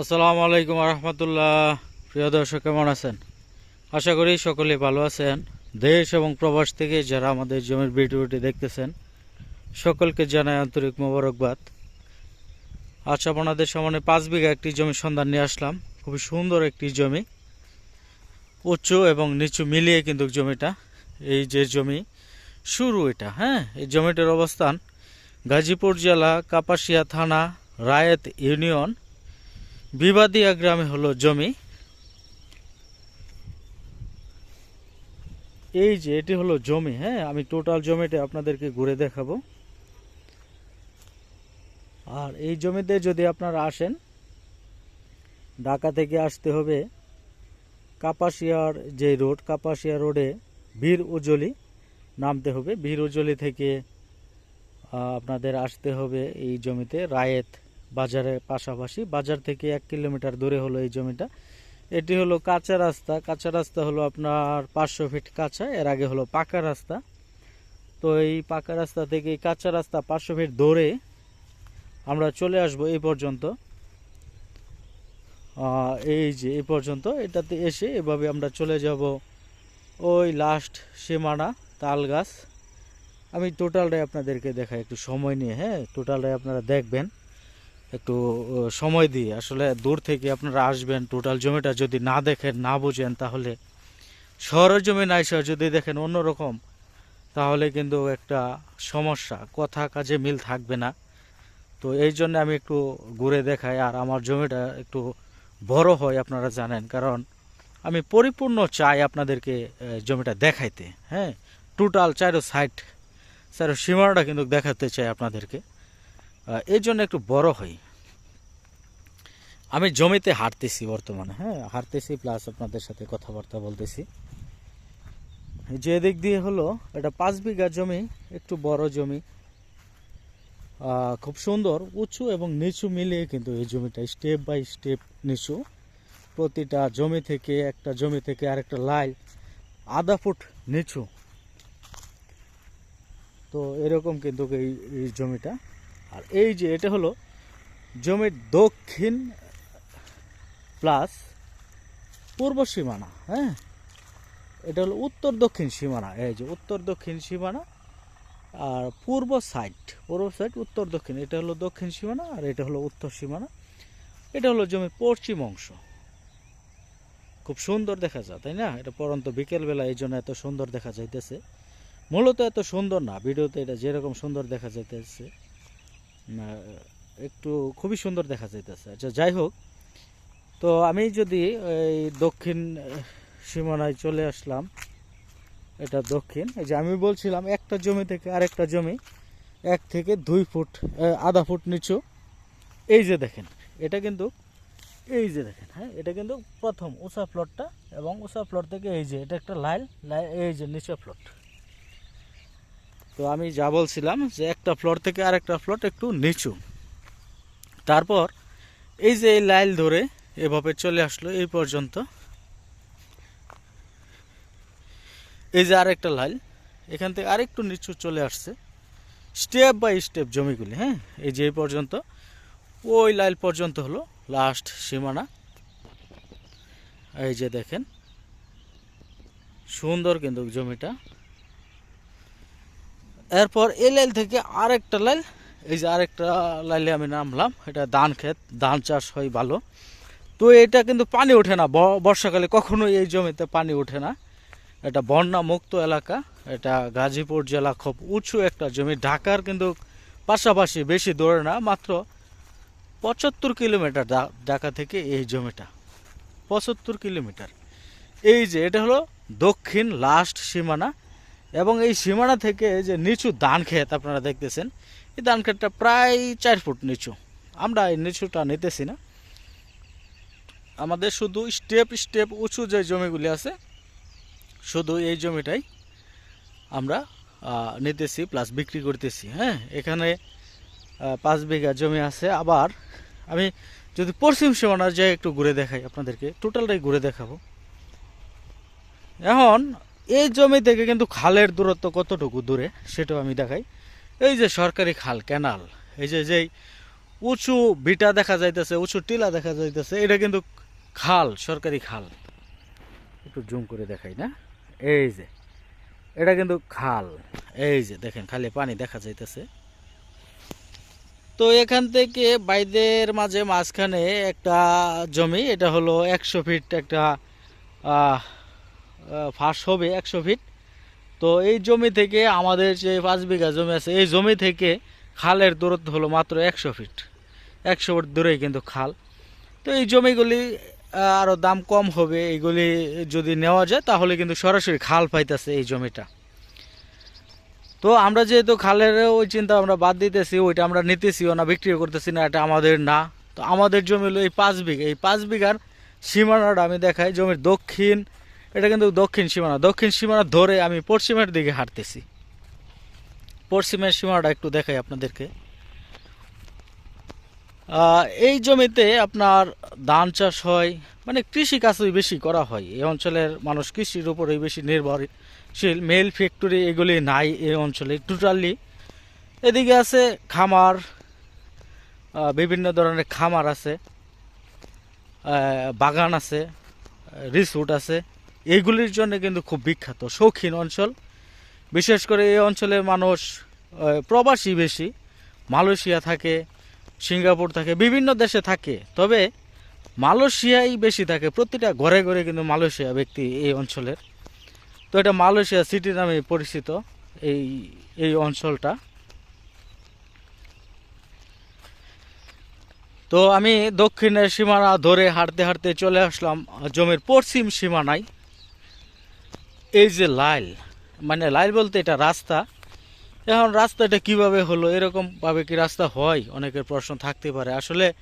আসসালামু আলাইকুম রহমতুল্লাহ প্রিয় দর্শক, কেমন আছেন? আশা করি সকলে ভালো আছেন। দেশ এবং প্রবাস থেকে যারা আমাদের জমির ভিডিওটি দেখতেছেন, সকলকে জানাই আন্তরিক মোবারকবাদ। আজ আপনাদের সামনে পাঁচ বিঘা একটি জমি সন্ধান নিয়ে আসলাম। খুবই সুন্দর একটি জমি। উঁচু এবং নিচু মিলিয়ে কিন্তু জমিটা, এই যে জমি, শুরু এটা হ্যাঁ? এই জমিটার অবস্থান গাজীপুর জেলা কাপাসিয়া থানা রায়েত ইউনিয়ন। বিবাদিয়া গ্রামে হলো জমি। এই যে, এটি হলো জমি হ্যাঁ? আমি টোটাল জমিটা আপনাদেরকে ঘুরে দেখাবো। আর এই জমিতে যদি আপনারা আসেন, ঢাকা থেকে আসতে হবে কাপাসিয়ার যে রোড, কাপাসিয়া রোডে বীর উজলি নামতে হবে। বীর উজলি থেকে আপনাদের আসতে হবে এই জমিতে, রায়েত বাজারের পাশাপাশি। বাজার থেকে এক কিলোমিটার দূরে হলো এই জমিটা। এটি হলো কাঁচা রাস্তা। কাঁচা রাস্তা হলো আপনার পাঁচশো ফিট কাঁচা, এর আগে হলো পাকা রাস্তা। তো এই পাকা রাস্তা থেকে কাঁচা রাস্তা পাঁচশো ফিট দৌড়ে আমরা চলে আসব এই পর্যন্ত। এই যে, এই পর্যন্ত। এটাতে এসে এভাবে আমরা চলে যাব ওই লাস্ট সীমানা তাল গাছ আমি টোটালটাই আপনাদেরকে দেখাই একটু সময় নিয়ে হ্যাঁ? টোটালটাই আপনারা দেখবেন। একটু সময় দিয়ে। আসলে দূর থেকে আপনারা আসবেন টোটাল জমিটা যদি না দেখেন, না বুঝেন, তাহলে শহরের জমি না এসে যদি দেখেন অন্যরকম, তাহলে কিন্তু একটা সমস্যা। কথা কাজে মিল থাকবে না। তো এই জন্য আমি একটু ঘুরে দেখাই, আর আমার জমিটা একটু বড় হয় আপনারা জানেন, কারণ আমি পরিপূর্ণ চাই আপনাদেরকে জমিটা দেখাইতে হ্যাঁ? টোটাল চারো সাইড চারো সীমানাটা কিন্তু দেখাতে চাই আপনাদেরকে। এই জন্য একটু বড় হই। আমি জমিতে হাঁটতেছি বর্তমানে হ্যাঁ হাঁটতেছি প্লাস আপনাদের সাথে কথাবার্তা বলতেছি। যে দিক দিয়ে হলো, এটা পাঁচ বিঘা জমি, একটু বড় জমি। খুব সুন্দর, উঁচু এবং নিচু মিলিয়ে কিন্তু এই জমিটা স্টেপ বাই স্টেপ নিচু। প্রতিটা জমি থেকে একটা জমি থেকে আরেকটা লাইল আধা ফুট নিচু। তো এরকম কিন্তু এই এই জমিটা। আর এই যে এটা হলো জমির দক্ষিণ প্লাস পূর্ব সীমানা হ্যাঁ? এটা হলো উত্তর দক্ষিণ সীমানা, এই যে উত্তর দক্ষিণ সীমানা আর পূর্ব সাইড পূর্ব সাইড, উত্তর দক্ষিণ, এটা হলো দক্ষিণ সীমানা আর এটা হলো উত্তর সীমানা। এটা হলো জমির পশ্চিম অংশ। খুব সুন্দর দেখা যায়, তাই না? এটা পরন্ত বিকেলবেলা এই জন্য এত সুন্দর দেখা যাইতেছে। মূলত এত সুন্দর না, ভিডিওতে এটা যেরকম সুন্দর দেখা যাইতেছে একটু খুবই সুন্দর দেখা যাইতেছে। আচ্ছা যাই হোক তো আমি যদি এই দক্ষিণ সীমানায় চলে আসলাম, এটা দক্ষিণ, এই যে আমি বলছিলাম একটা জমি থেকে আরেকটা জমি, এক থেকে দুই ফুট আধা ফুট নিচু। এই যে দেখেন, এটা কিন্তু, এই যে দেখেন হ্যাঁ এটা কিন্তু প্রথম উষা ফ্লোরটা এবং উষা ফ্লোর থেকে এই যে, এটা একটা লাইন এই যে নিচে ফ্লোর তো আমি যা বলছিলাম যে একটা ফ্লোর থেকে আরেকটা ফ্লোর একটু নিচু। তারপর এই যে এই লাইল ধরে এভাবে চলে আসলো এই পর্যন্ত। এই যে আরেকটা লাইল এখান থেকে আরেকটু নিচু চলে আসছে। স্টেপ বাই স্টেপ জমিগুলি হ্যাঁ? এই যে এই পর্যন্ত, ওই লাইল পর্যন্ত হলো লাস্ট সীমানা। এই যে দেখেন, সুন্দর কিন্তু জমিটা। এরপর এই লাইল থেকে আরেকটা লাইল এই যে আরেকটা লাইলে আমি নামলাম, এটা ধান ক্ষেত, ধান চাষ হয় ভালো। তো এটা কিন্তু পানি ওঠে না। বর্ষাকালে কখনো এই জমিতে পানি ওঠে না। এটা বন্যা মুক্ত এলাকা। এটা গাজীপুর জেলা খুব উঁচু একটা জমি। ঢাকার কিন্তু পাশাপাশি বেশি দূরে না, মাত্র পঁচাত্তর কিলোমিটার ঢাকা থেকে এই জমিটা। পঁচাত্তর কিলোমিটার। এই যে এটা হলো দক্ষিণ লাস্ট সীমানা এবং এই সীমানা থেকে যে নিচু ধান ক্ষেত আপনারা দেখতেছেন, এই ধান ক্ষেতটা প্রায় চার ফুট নিচু। আমরা এই নিচুটা নিতেছি না। আমাদের শুধু স্টেপ স্টেপ উঁচু যে জমিগুলি আছে, শুধু এই জমিটাই আমরা নিতেছি প্লাস বিক্রি করতেছি হ্যাঁ? এখানে পাঁচ বিঘা জমি আছে। আবার আমি যদি পশ্চিম সীমানা যাই একটু ঘুরে দেখাই আপনাদেরকে টোটালটাই ঘুরে দেখাবো। এখন, এই জমি থেকে কিন্তু খালের দূরত্ব কতটুকু দূরে, সেটাও আমি দেখাই। এই যে সরকারি খাল ক্যানাল এই যে যেই উঁচু বিটা দেখা যাইতেছে, উঁচু টিলা দেখা যাইতেছে, এটা কিন্তু খাল, সরকারি খাল। একটু জুম করে দেখাই না? এই যে, এটা কিন্তু খাল। এই যে, দেখেন, খালি পানি দেখা যাইতেছে। তো এখান থেকে বাইদের মাঝে মাঝখানে একটা জমি, এটা হলো একশো ফিট একটা ফাঁস হবে একশো ফিট। তো এই জমি থেকে আমাদের যে পাঁচ বিঘা জমি আছে, এই জমি থেকে খালের দূরত্ব হলো মাত্র একশো ফিট। একশো ফিট দূরেই কিন্তু খাল। তো এই জমিগুলি আহ, আরও দাম কম হবে এইগুলি যদি নেওয়া যায় তাহলে কিন্তু সরাসরি খাল পাইতেছে এই জমিটা। তো আমরা যেহেতু খালের ওই চিন্তা আমরা বাদ দিতেছি ওইটা আমরা নিতেছিও না বিক্রিও করতেছি না এটা আমাদের না। তো আমাদের জমি হলো এই পাঁচ বিঘা। এই পাঁচ বিঘার সীমানাটা আমি দেখাই জমির দক্ষিণ এটা কিন্তু দক্ষিণ সীমানা। দক্ষিণ সীমানা ধরে আমি পশ্চিমের দিকে হাঁটতেছি। পশ্চিমের সীমানাটা একটু দেখাই আপনাদেরকে। এই জমিতে আপনার ধান চাষ হয় মানে কৃষি কাজই বেশি করা হয়। এই অঞ্চলের মানুষ কৃষির উপরেই বেশি নির্ভরশীল। মেল ফ্যাক্টরি এগুলি নাই এই অঞ্চলে টোটালি এদিকে আছে খামার বিভিন্ন ধরনের খামার আছে বাগান আছে রিসোর্ট আছে। এইগুলির জন্য কিন্তু খুব বিখ্যাত, শৌখিন অঞ্চল। বিশেষ করে এই অঞ্চলের মানুষ প্রবাসী বেশি। মালয়েশিয়া থাকে সিঙ্গাপুর থাকে, বিভিন্ন দেশে থাকে। তবে মালয়েশিয়াই বেশি থাকে। প্রতিটা ঘরে ঘরে কিন্তু মালয়েশিয়া ব্যক্তি এই অঞ্চলের। তো এটা মালয়েশিয়া সিটি নামে পরিচিত এই এই অঞ্চলটা। তো আমি দক্ষিণের সীমানা ধরে হাঁটতে হাঁটতে চলে আসলাম জমির পশ্চিম সীমানায়। এই যে লাইল মানে লাইল বলতে এটা রাস্তা। এখন রাস্তাটা কীভাবে হলো? এরকম ভাবে কি রাস্তা হয়? অনেকের প্রশ্ন থাকতে পারে। আসলে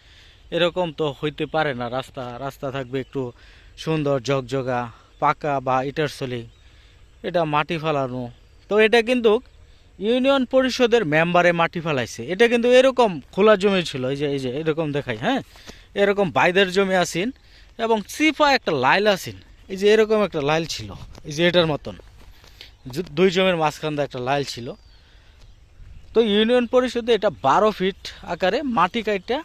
এরকম তো হইতে পারে না। রাস্তা রাস্তা থাকবে একটু সুন্দর জগজগা পাকা বা ইটার সলি এটা মাটি ফেলানো। তো এটা কিন্তু ইউনিয়ন পরিষদের মেম্বারে মাটি ফেলাইছে। এটা কিন্তু এরকম খোলা জমি ছিল। এই যে এই যে, এরকম দেখাই হ্যাঁ? এরকম বাইদের জমি আসিন এবং চিফা একটা লাইল আসিন এই যে, এরকম একটা লাইল ছিল। এই যে, এটার মতন। দুই জমির মাঝখান একটা লাইল ছিল। তো ইউনিয়ন পরিষদে এটা বারো ফিট আকারে মাটি কাইটা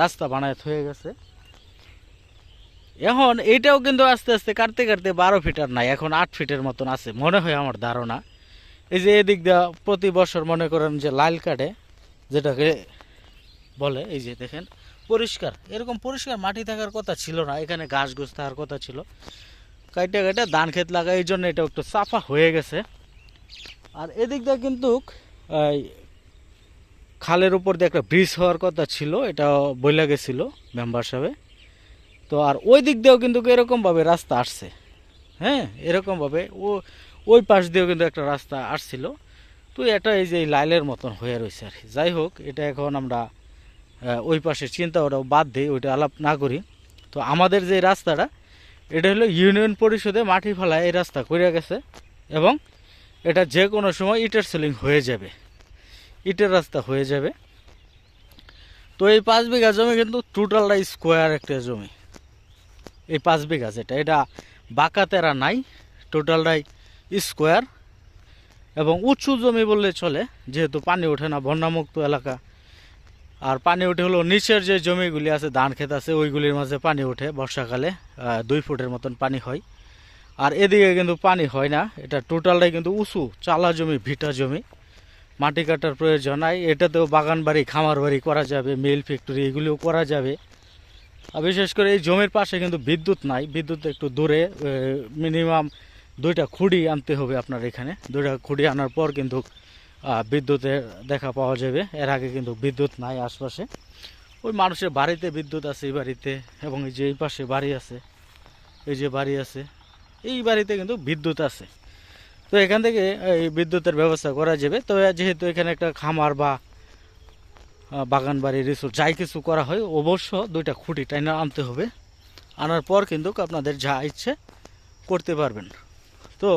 রাস্তা বানায় হয়ে গেছে। এখন এইটাও কিন্তু আস্তে আস্তে কাটতে কাটতে বারো ফিট আর নাই, এখন আট ফিটের মতন আছে, মনে হয় আমার ধারণা। এই যে এদিক দিয়ে প্রতি বছর মনে করেন যে লাইল কাটে, যেটাকে বলে, এই যে দেখেন, পরিষ্কার। এরকম পরিষ্কার মাটি থাকার কথা ছিল না, এখানে ঘাস ঘুষ থাকার কথা ছিল। কাইটে কাইটে ধান ক্ষেত লাগা, এই জন্য এটা একটু চাপা হয়ে গেছে। আর এদিক দিয়ে কিন্তু খালের উপর দিয়ে একটা ব্রিজ হওয়ার কথা ছিল, এটা বইলা গেছিল মেম্বার সাহেবে। তো আর ওই দিক দিয়েও কিন্তু এরকমভাবে রাস্তা আসছে। হ্যাঁ এরকমভাবে ও, ওই পাশ দিয়েও কিন্তু একটা রাস্তা আসছিল। তো এটা এই যে লাইলের মতন হয়ে রয়েছে আর কি। যাই হোক, এটা এখন আমরা ওই পাশে চিন্তা ওটা বাদ দিই, ওইটা আলাপ না করি। তো আমাদের যে রাস্তাটা, এটা হলো ইউনিয়ন পরিষদে মাটি ফেলায় এই রাস্তা করে গেছে এবং এটা যে কোনো সময় ইটের সেলিং হয়ে যাবে। ইটের রাস্তা হয়ে যাবে। তো এই পাঁচ বিঘা জমি কিন্তু টোটালটা স্কোয়ার একটা জমি। এই পাঁচ বিঘা যেটা, এটা বাঁকা তেরা নাই, টোটালটাই স্কোয়ার। এবং উঁচু জমি বললে চলে, যেহেতু পানি ওঠে না, বন্যামুক্ত এলাকা। আর পানি উঠে হলো নিচের যে জমিগুলি আছে, ধান ক্ষেত আছে, ওইগুলির মাঝে পানি ওঠে। বর্ষাকালে দুই ফুটের মতন পানি হয়। আর এদিকে কিন্তু পানি হয় না। এটা টোটালটাই কিন্তু উঁচু, চালা জমি, ভিটা জমি। মাটি কাটার প্রয়োজন নাই। এটাতেও বাগান বাড়ি, খামার বাড়ি করা যাবে, মিল ফ্যাক্টরি এগুলিও করা যাবে। আর বিশেষ করে এই জমির পাশে কিন্তু বিদ্যুৎ নাই। বিদ্যুৎ একটু দূরে মিনিমাম দুইটা খুঁড়ি আনতে হবে আপনার এখানে। দুইটা খুঁড়ি আনার পর কিন্তু বিদ্যুতের দেখা পাওয়া যাবে। এর আগে কিন্তু বিদ্যুৎ নাই আশপাশে। ওই মানুষের বাড়িতে বিদ্যুৎ আছে এই বাড়িতে এবং এই যে এই পাশে বাড়ি আছে। এই যে বাড়ি আছে। এই বাড়িতে কিন্তু বিদ্যুৎ আছে। তো এখান থেকে, এই বিদ্যুতের ব্যবস্থা করা যাবে। তো যেহেতু এখানে একটা খামার বা বাগান বাড়ি রিসোর্ট যাই কিছু করা হয়, অবশ্য দুইটা খুঁটি টাইনা আনতে হবে। আনার পর কিন্তু আপনাদের যা ইচ্ছে করতে পারবেন। তো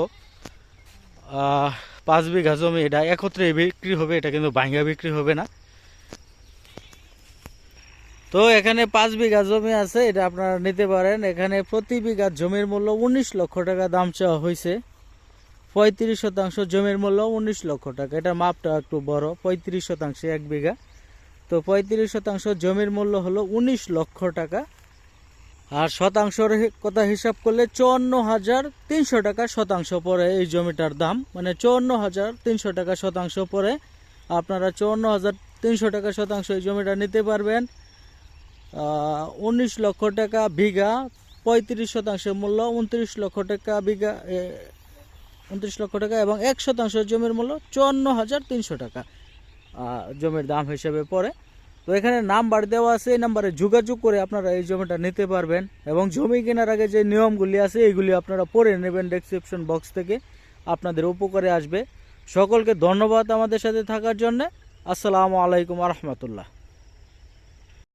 পাঁচ বিঘা জমি এটা একত্রে বিক্রি হবে, এটা কিন্তু ভাঙ্গা বিক্রি হবে না। তো এখানে পাঁচ বিঘা জমি আছে, এটা আপনারা নিতে পারেন। এখানে প্রতি বিঘা জমির মূল্য উনিশ লক্ষ টাকা দাম চাওয়া হয়েছে পঁয়ত্রিশ শতাংশ জমির মূল্য উনিশ লক্ষ টাকা। এটা মাপটা একটু বড়, পঁয়ত্রিশ শতাংশে এক বিঘা। তো পঁয়ত্রিশ শতাংশ জমির মূল্য হলো উনিশ লক্ষ টাকা। আর শতাংশের কথা হিসাব করলে চুয়ান্ন হাজার তিনশো টাকা শতাংশ পরে এই জমিটার দাম। মানে চুয়ান্ন হাজার তিনশো টাকা শতাংশ পরে আপনারা চুয়ান্ন হাজার তিনশো টাকা শতাংশ এই জমিটা নিতে পারবেন। উনিশ লক্ষ টাকা বিঘা, পঁয়ত্রিশ শতাংশ মূল্য, উনত্রিশ লক্ষ টাকা বিঘা উনত্রিশ লক্ষ টাকা এবং এক শতাংশ জমির মূল্য চুয়ান্ন হাজার তিনশো টাকা জমির দাম হিসেবে পড়ে। তো এখানে নাম্বার দেওয়া আছে, এই নাম্বারে যোগাযোগ করে আপনারা এই জমিটা নিতে পারবেন এবং জমি কেনার আগে যে নিয়মগুলি আছে এইগুলি আপনারা পড়ে নেবেন ডেসক্রিপশন বক্স থেকে। আপনাদের উপকারে আসবে। সকলকে ধন্যবাদ আমাদের সাথে থাকার জন্য। আসসালামু আলাইকুম রহমতুল্লাহ।